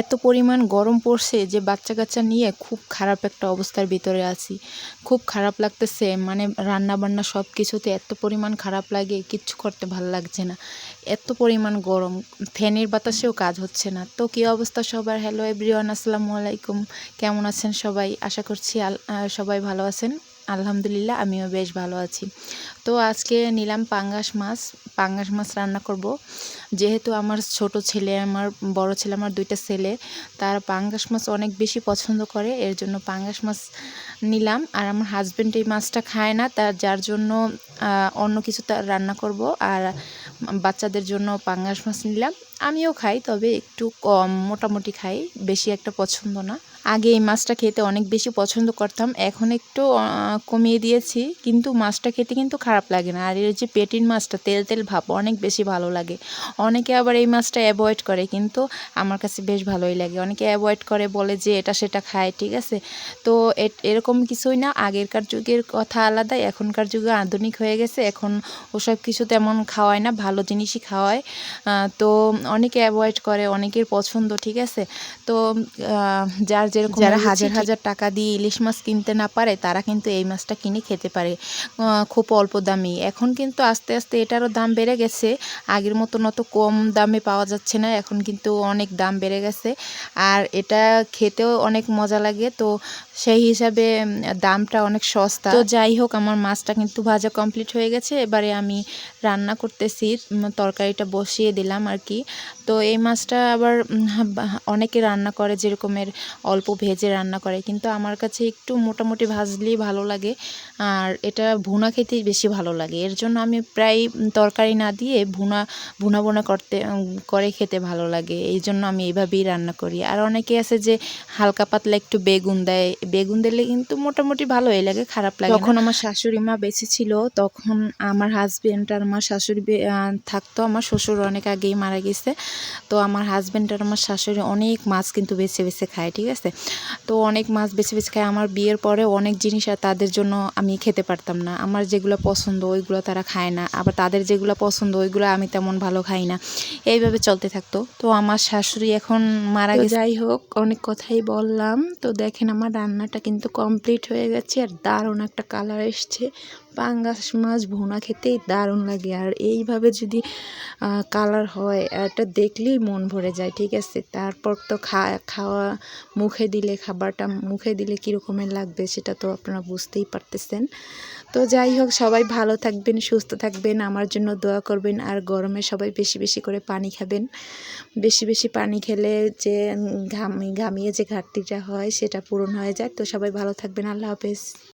এত পরিমাণ গরম পড়ছে যে বাচ্চা কাচ্চা নিয়ে খুব খারাপ একটা অবস্থার ভিতরে আছি। খুব খারাপ লাগতেছে মানে রান্না বান্না সব কিছুতে এত পরিমাণ খারাপ লাগে, কিচ্ছু করতে ভালো লাগছে না। এত পরিমাণ গরম, ফ্যানের বাতাসেও কাজ হচ্ছে না। তো কী অবস্থা সবার? হ্যালো এভরিওয়ান আসসালামু আলাইকুম। কেমন আছেন সবাই? আশা করছি সবাই ভালো আছেন। আলহামদুলিল্লাহ আমিও বেশ ভালো আছি। তো আজকে নিলাম পাঙ্গাস মাছ পাঙ্গাস মাছ রান্না করব। যেহেতু আমার ছোট ছেলে, আমার বড় ছেলে, আমার দুইটা ছেলে, তার পাঙ্গাস মাছ অনেক বেশি পছন্দ করে, এর জন্য পাঙ্গাস মাছ নিলাম। আর আমার হাজব্যান্ড এই মাছটা খায় না, তার, যার জন্য অন্য কিছু তার রান্না করব। আর বাচ্চাদের জন্য পাঙ্গাস মাছ নিলাম। আমিও খাই, তবে একটু কম, মোটামুটি খাই, বেশি একটা পছন্দ না। আগে এই মাছটা খেতে অনেক বেশি পছন্দ করতাম। এখন একটু কমিয়ে দিয়েছি, কিন্তু মাছটা খেতে কিন্তু খারাপ লাগে না। আর এর যে পেটিন মাছটা, তেল তেল ভাব অনেক বেশি ভালো লাগে। অনেকে আবার এই মাছটা অ্যাভয়েড করে, কিন্তু আমার কাছে বেশ ভালোই লাগে। অনেকে অ্যাভয়েড করে, বলে যে এটা সেটা খায়, ঠিক আছে? তো এরকম কিছুই না। আগেরকার যুগের কথা আলাদা এখনকার যুগে আধুনিক হয়ে গেছে। এখন ওসব কিছু তেমন খাওয়ায় না, ভালো জিনিসই খাওয়ায়। তো অনেকে অ্যাভয়েড করে, অনেকের পছন্দ, ঠিক আছে? তো যার যেরকম যারা হাজার হাজার টাকা দিয়ে ইলিশ মাছ কিনতে না পারে তারা কিন্তু এই মাছটা কিনে খেতে পারে খুব অল্প দামি এখন কিন্তু আস্তে আস্তে এটারও দাম বেড়ে গেছে আগের মতন অত কম দামে পাওয়া যাচ্ছে না এখন কিন্তু অনেক দাম বেড়ে গেছে। আর এটা খেতেও অনেক মজা লাগে তো সেই হিসাবে দামটা অনেক সস্তা। তো যাই হোক আমার মাছটা কিন্তু ভাজা কমপ্লিট হয়ে গেছে এবারে আমি রান্না করতেছি তরকারিটা বসিয়ে দিলাম আর কি। তো এই মাছটা আবার অনেকে রান্না করে যেরকমের অল্প ভেজে রান্না করে। কিন্তু আমার কাছে একটু মোটামুটি ভাজলেই ভালো লাগে। আর এটা ভুনা খেতেই বেশি ভালো লাগে। এর জন্য আমি প্রায় তরকারি না দিয়ে ভুনা ভুনা ভুনা করতে করে খেতে ভালো লাগে। এই জন্য আমি এইভাবেই রান্না করি। আর অনেকে আছে যে হালকা পাতলা একটু বেগুন দেয়। বেগুন দিলে কিন্তু মোটামুটি ভালোই লাগে, খারাপ লাগে যখন আমার শাশুড়ি মা বেঁচে ছিল, তখন আমার হাজবেন্ড আর আমার শাশুড়ি থাকতো। আমার শ্বশুর অনেক আগেই মারা গেছে। তো আমার হাজব্যান্ড আর আমার শাশুড়ি অনেক মাছ কিন্তু বেছে বেছে খায়, ঠিক আছে? তো অনেক মাছ বেছে বেছে খায়। আমার বিয়ের পরে অনেক জিনিস আর তাদের জন্য আমি খেতে পারতাম না। আমার যেগুলো পছন্দ ওইগুলো তারা খায় না। আবার তাদের যেগুলো পছন্দ ওইগুলো আমি তেমন ভালো খাই না। এইভাবে চলতে থাকতো। তো আমার শাশুড়ি এখন মারা গেছে। যাই হোক অনেক কথাই বললাম। তো দেখেন আমার রান্নাটা কিন্তু কমপ্লিট হয়ে গেছে আর দারুণ একটা কালার এসছে। পাঙ্গাস মাছ ভুনা খেতেই দারুণ লাগে। আর এইভাবে যদি কালার হয়, এটা দেখলেই মন ভরে যায়, ঠিক আছে? তারপর তো খাওয়া, মুখে দিলে, খাবারটা মুখে দিলে কীরকমের লাগবে সেটা তো আপনারা বুঝতেই পারতেছেন। তো যাই হোক, সবাই ভালো থাকবেন, সুস্থ থাকবেন, আমার জন্য দোয়া করবেন, আর গরমে সবাই বেশি বেশি করে পানি খাবেন। বেশি বেশি পানি খেলে যে, ঘামি, ঘামিয়ে যে ঘাটতিটা হয়, সেটা পূরণ হয়ে যায়। তো সবাই ভালো থাকবেন, আল্লাহ হাফেজ।